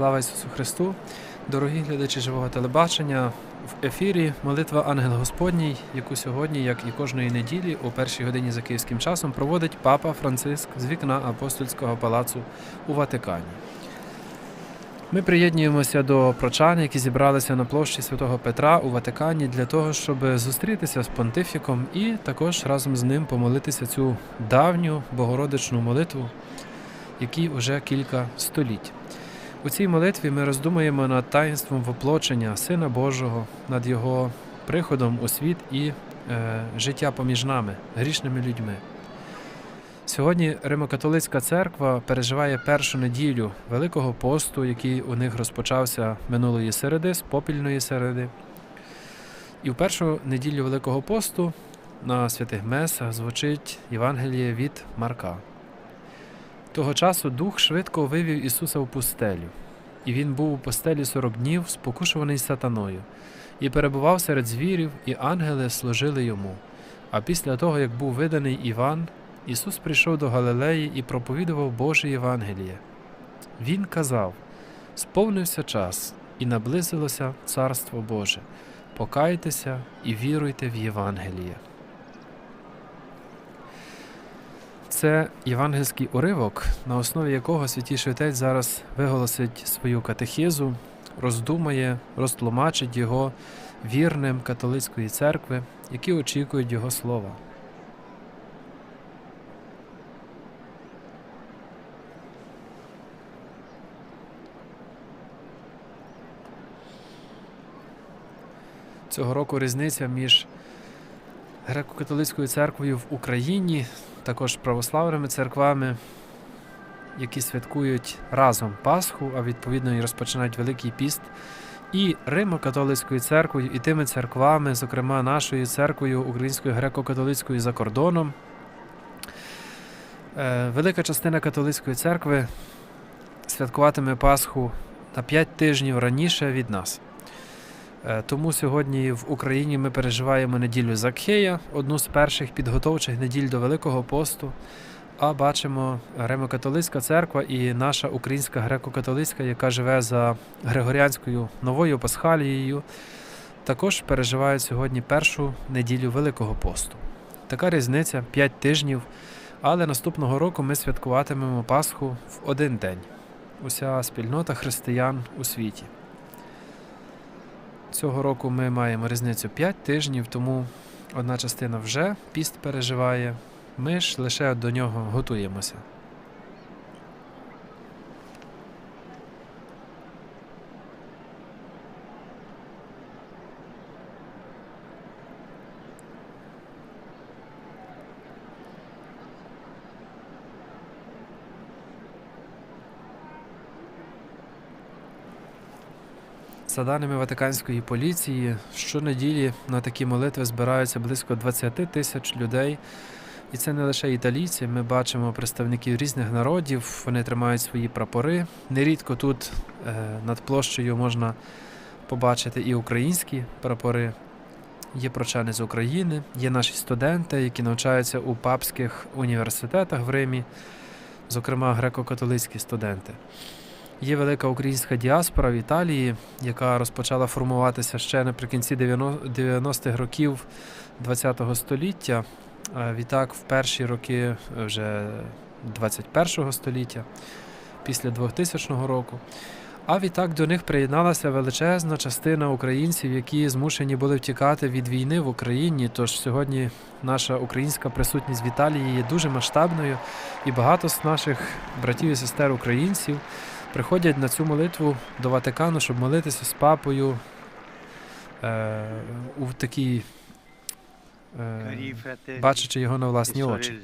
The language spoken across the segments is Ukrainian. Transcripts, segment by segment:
Слава Ісусу Христу! Дорогі глядачі живого телебачення. В ефірі молитва Ангел Господній, яку сьогодні, як і кожної неділі, у першій годині за київським часом проводить Папа Франциск з вікна апостольського палацу у Ватикані. Ми приєднуємося до прочан, які зібралися на площі святого Петра у Ватикані для того, щоб зустрітися з понтифіком і також разом з ним помолитися цю давню богородичну молитву, якій уже кілька століть. У цій молитві ми роздумуємо над таїнством воплочення Сина Божого, над Його приходом у світ і е, життя поміж нами, грішними людьми. Сьогодні Римокатолицька церква переживає першу неділю Великого посту, який у них розпочався минулої середи, з попільної середи. І в першу неділю Великого посту на святих месах звучить Євангеліє від Марка. Того часу Дух швидко вивів Ісуса в пустелю, і він був у пустелі сорок днів, спокушуваний сатаною, і перебував серед звірів, і ангели служили йому. А після того, як був виданий Іван, Ісус прийшов до Галилеї і проповідував Боже Євангеліє. Він казав: Сповнився час, і наблизилося Царство Боже. Покайтеся і віруйте в Євангеліє. Це євангельський уривок, на основі якого святіший отець зараз виголосить свою катехизу, роздумає, розтлумачить його вірним католицької церкви, які очікують його слова. Цього року різниця між греко-католицькою церквою в Україні, також православними церквами, які святкують разом Пасху, а відповідно і розпочинають Великий піст, і Римо-католицькою церквою, і тими церквами, зокрема нашою церквою, Українською греко-католицькою за кордоном. Е, Велика частина католицької церкви святкуватиме Пасху на 5 тижнів раніше від нас. Е, Тому сьогодні в Україні ми переживаємо неділю Закхея, одну з перших підготовчих неділь до Великого посту. А бачимо Римо-католицька церква і наша українська греко-католицька, яка живе за Григоріанською новою Пасхалією, також переживають сьогодні першу неділю Великого посту. Така різниця 5 тижнів, але наступного року ми святкуватимемо Пасху в один день. Уся спільнота християн у світі. Цього року ми маємо різницю 5 тижнів, тому одна частина вже піст переживає. Ми ж лише до нього готуємося. За даними Ватиканської поліції, щонеділі на такі молитви збираються близько 20 тисяч людей. І це не лише італійці. Ми бачимо представників різних народів, вони тримають свої прапори. Нерідко тут е, над площею можна побачити і українські прапори. Є прочани з України, є наші студенти, які навчаються у папських університетах в Римі, зокрема греко-католицькі студенти. Є велика українська діаспора в Італії, яка розпочала формуватися ще наприкінці 90-х років ХХ століття. Відтак, в перші роки вже 21 століття, після 2000 року. А відтак до них приєдналася величезна частина українців, які змушені були втікати від війни в Україні. Тож сьогодні наша українська присутність в Італії є дуже масштабною, і багато з наших братів і сестер українців приходять на цю молитву до Ватикану, щоб молитися з папою е, у такій, е, бачачи його на власні очі.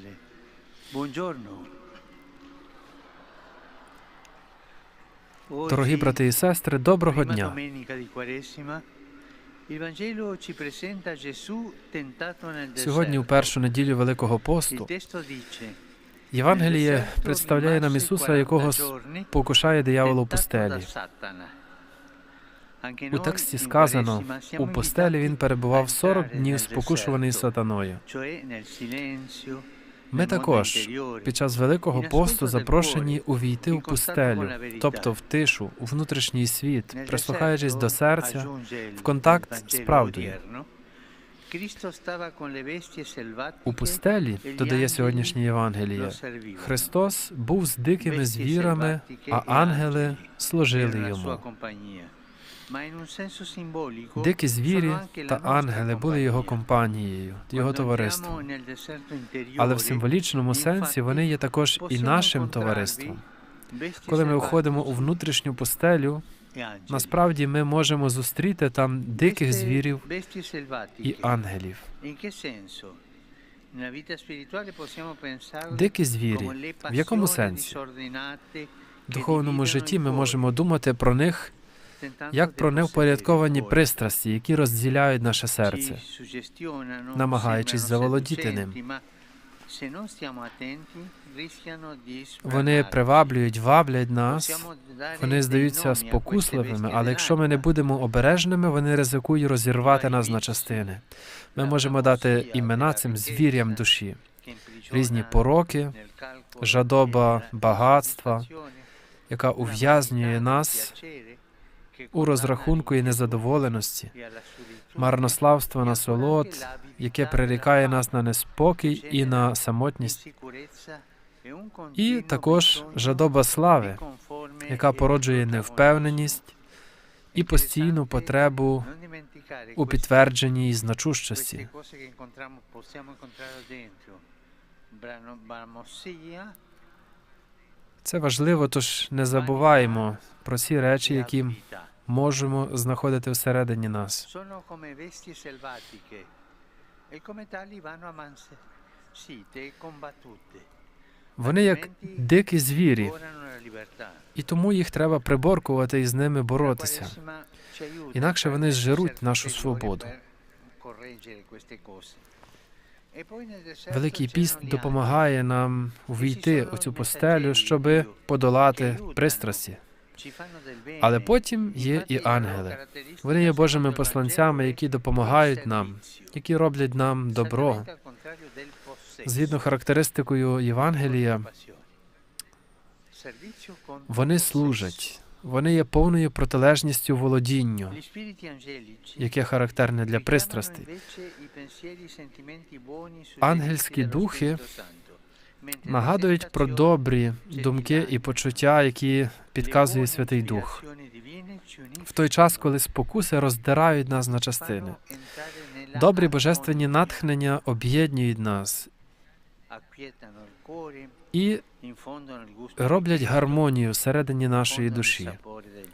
Дорогі брати і сестри, доброго дня! Сьогодні, у першу неділю Великого посту, Євангеліє представляє нам Ісуса, якого покушає диявол у пустелі. У тексті сказано, у пустелі він перебував 40 днів спокушуваний сатаною. Ми також під час Великого посту запрошені увійти в пустелю, тобто в тишу, у внутрішній світ, прислухаючись до серця, в контакт з правдою. У пустелі, додає сьогоднішнє Євангеліє, Христос був з дикими звірами, а ангели служили йому. Дикі звірі та ангели були його компанією, його товариством. Але в символічному сенсі вони є також і нашим товариством. Коли ми входимо у внутрішню пустелю, насправді ми можемо зустріти там диких звірів і ангелів. Дикі звірі. В якому сенсі? В духовному житті ми можемо думати про них як про невпорядковані пристрасті, які розділяють наше серце. намагаючись заволодіти ним. Вони приваблюють, ваблять нас, вони здаються спокусливими, але якщо ми не будемо обережними, вони ризикують розірвати нас на частини. Ми можемо дати імена цим звірям душі, різні пороки, жадоба багатства, яка ув'язнює нас у розрахунку і незадоволеності, марнославство насолод, яке прирікає нас на неспокій і на самотність, і також жадоба слави, яка породжує невпевненість і постійну потребу у підтвердженні і значущості. Це важливо, тож не забуваємо про ці речі, які можемо знаходити всередині нас. e e. Вони як дикі звірі, і тому їх треба приборкувати і з ними боротися. Інакше вони зжируть нашу свободу. E Великий піст допомагає нам увійти у цю пустелю, щоб подолати пристрасті. Але потім є і ангели. Вони є Божими посланцями, які допомагають нам, які роблять нам добро. Згідно характеристикою Євангелія, вони служать, вони є повною протилежністю володінню, яке характерне для пристрастей. e Ангельські духи Нагадують про добрі думки і почуття, які підказує Святий Дух. В той час, коли спокуси роздирають нас на частини. Добрі божественні натхнення об'єднують нас і роблять гармонію всередині нашої душі.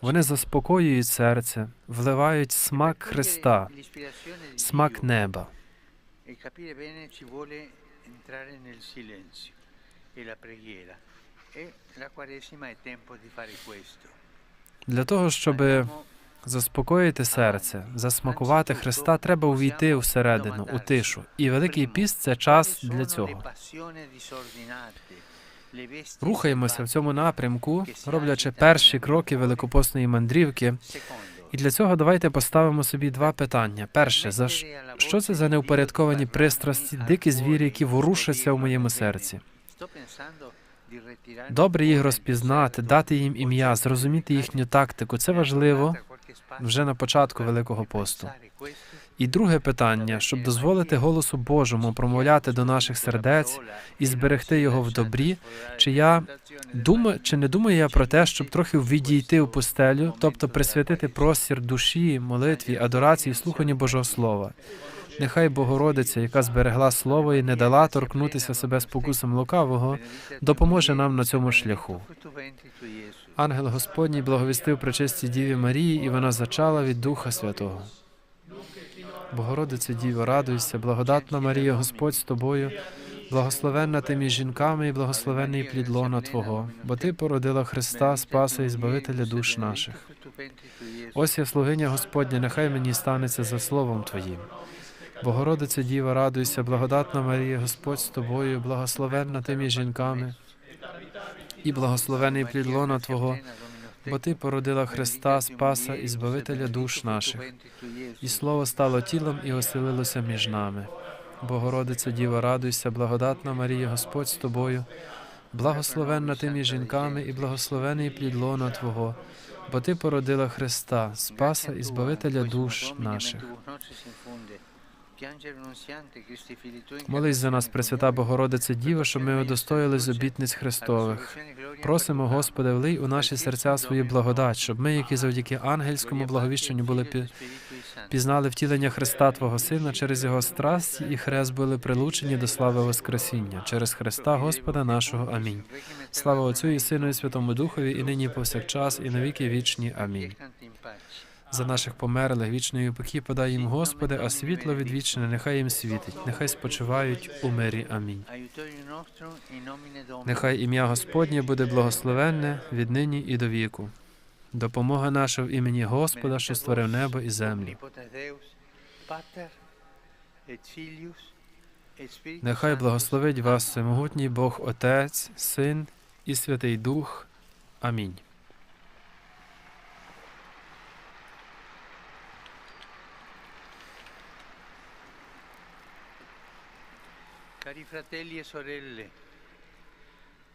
Вони заспокоюють серце, вливають смак Христа, смак неба. E la preghiera. E la Quaresima è tempo di fare questo. Для того, щоб заспокоїти серце, засмакувати Христа, треба увійти всередину, у тишу. І Великий піст це час для цього. Рухаємося в цьому напрямку, роблячи перші кроки великопосної мандрівки. І для цього давайте поставимо собі два питання. Перше, за що це за неупорядковані пристрасті, дикі звірі, які ворушаться в моєму серці? Добре їх розпізнати, дати їм ім'я, зрозуміти їхню тактику. Це важливо вже на початку Великого посту. І друге питання, щоб дозволити голосу Божому промовляти до наших сердець і зберегти його в добрі, чи я думаю, чи не думаю я про те, щоб трохи відійти у пустелю, тобто присвятити простір душі, молитві, адорації, слуханню Божого Слова. Нехай Богородиця, яка зберегла слово і не дала торкнутися себе спокусом лукавого, допоможе нам на цьому шляху. Ангел Господній благовістив пречистій Діві Марії, і вона зачала від Духа Святого. Богородице Діво, радуйся, благодатна Марія, Господь з тобою, благословенна ти між жінками і благословенний плід лона Твого, бо Ти породила Христа, Спаса і Збавителя душ наших. Ось я слугиня Господня, нехай мені станеться за словом Твоїм. Богородице Діва, радуйся, благодатна Марія, Господь з тобою, благословенна ти між жінками, і благословений плід лона Твого, бо Ти породила Христа, Спаса і Збавителя душ наших. І слово стало тілом і оселилося між нами. Богородице Діво, радуйся, благодатна Марія, Господь з тобою, благословенна ти між жінками і благословений плід лона Твого, бо Ти породила Христа, Спаса і Збавителя душ наших. Молись за нас, Пресвята Богородице Діва, щоб ми удостоїлись обітниць Христових. Просимо, Господи, влий у наші серця свою благодать, щоб ми, які завдяки ангельському благовіщенню були пі- пізнали втілення Христа Твого Сина, через Його страсті і хрест були прилучені до слави Воскресіння. Через Христа Господа нашого. Амінь. Слава Отцю і Сину і Святому Духові, і нині і повсякчас, і навіки вічні. Амінь. За наших померлих вічної упокій подай їм, Господи, а світло відвічне нехай їм світить, нехай спочивають у мирі. Амінь. Нехай ім'я Господнє буде благословенне від нині і до віку. Допомога наша в імені Господа, що створив небо і землю. Нехай благословить вас всемогутній Бог Отець, Син і Святий Дух. Амінь. Cari fratelli e sorelle,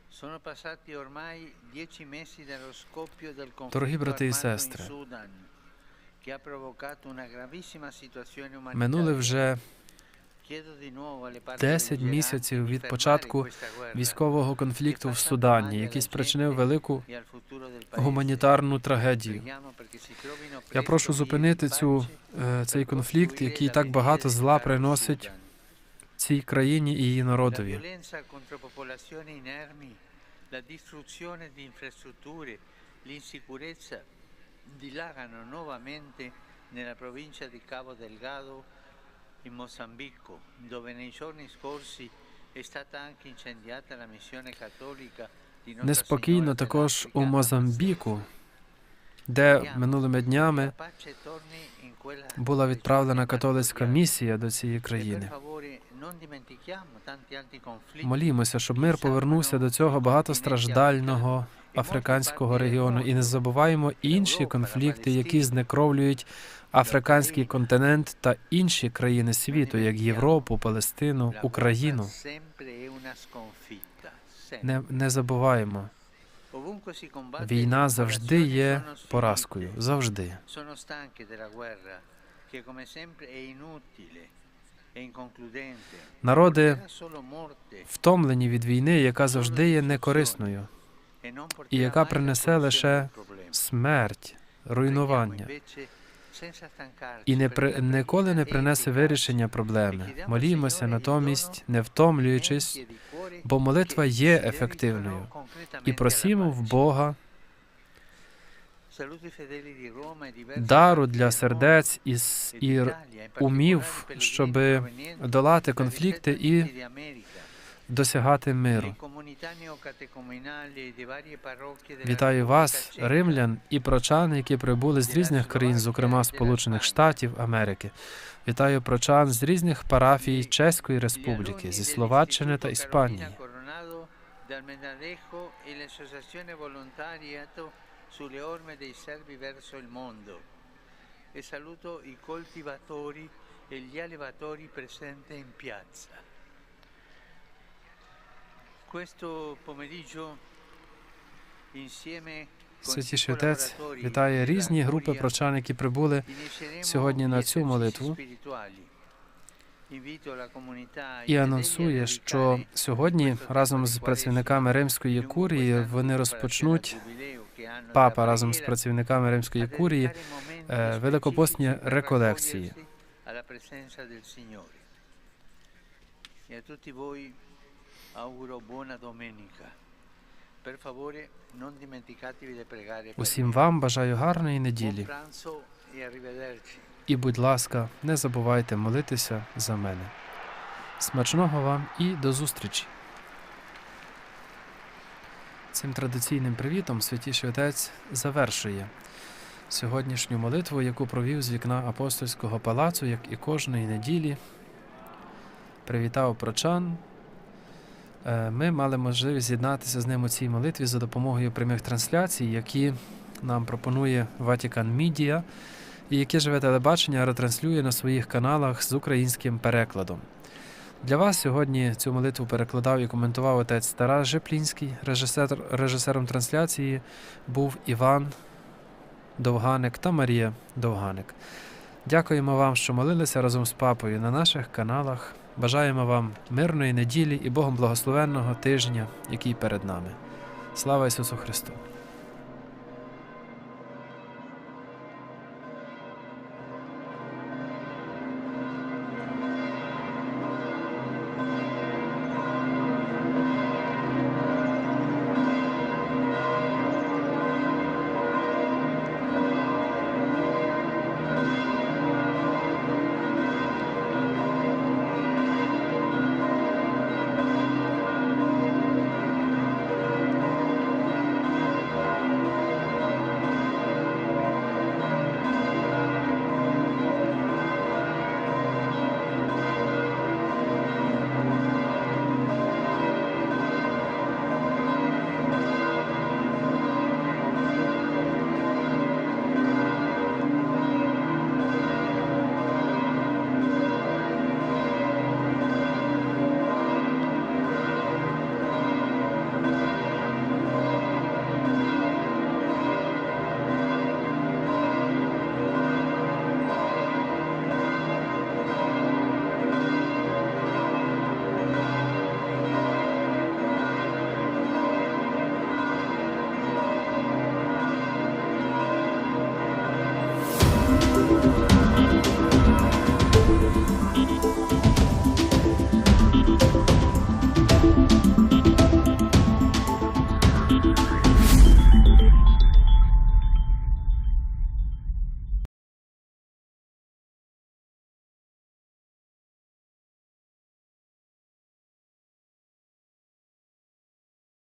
sono passati ormai dieci mesi dallo scoppio del conflitto Дорогі брати і сестри, Sudan, che ha provocato una gravissima situazione Минули umanitaria. вже Chiedo di nuovo alle parti 10 belligeranti місяців від початку військового конфлікту в Судані, який спричинив велику e гуманітарну трагедію. Я прошу зупинити цю, е, цей конфлікт, який так багато зла приносить. Цій країні і її народові. dilagano nuovamente nella provincia di Cabo Delgado in Mozambico, dove nei giorni scorsi è stata anche incendiata la missione cattolica di Nostra Неспокійно Signora також у Мозамбіку, де минулими днями in була відправлена католицька місія до цієї E країни. Молімося, щоб мир повернувся до цього багатостраждального африканського регіону, і не забуваємо інші конфлікти, які знекровлюють африканський континент та інші країни світу, як Європу, Палестину, Україну. Не, не забуваємо, війна завжди є поразкою. Завжди. Народи втомлені від війни, яка завжди є некорисною, і яка принесе лише смерть, руйнування. І не при, ніколи не принесе вирішення проблеми. Молімося натомість, не втомлюючись, бо молитва є ефективною. І просімо в Бога дару для сердець і, і умів, щоби долати конфлікти і досягати миру. Вітаю вас, римлян і прочан, які прибули з різних країн, зокрема Сполучених Штатів Америки. Вітаю прочан з різних парафій Чеської Республіки, зі Словаччини та Іспанії. Sulle orme dei servi verso il mondo e saluto i coltivatori e gli allevatori presenti in piazza. Questo pomeriggio insieme con Святіший Отець вітає різні групи прочан, які прибули сьогодні на цю молитву і анонсує, що сьогодні разом з працівниками Римської курії вони розпочнуть папа разом з працівниками Римської курії е, великопостні реколекції. E Усім вам бажаю гарної неділі. e. І, будь ласка, не забувайте молитися за мене. Смачного вам і до зустрічі. Цим традиційним привітом Святіший Отець завершує сьогоднішню молитву, яку провів з вікна апостольського палацу, як і кожної неділі. Привітав прочан. Е, Ми мали можливість з'єднатися з ним у цій молитві за допомогою прямих трансляцій, які нам пропонує Vatican Media і яке живе телебачення ретранслює на своїх каналах з українським перекладом. Для вас сьогодні цю молитву перекладав і коментував отець Тарас Жеплінський, режисер, режисером трансляції був Іван Довганик та Марія Довганик. Дякуємо вам, що молилися разом з папою на наших каналах. Бажаємо вам мирної неділі і Богом благословенного тижня, який перед нами. Слава Ісусу Христу!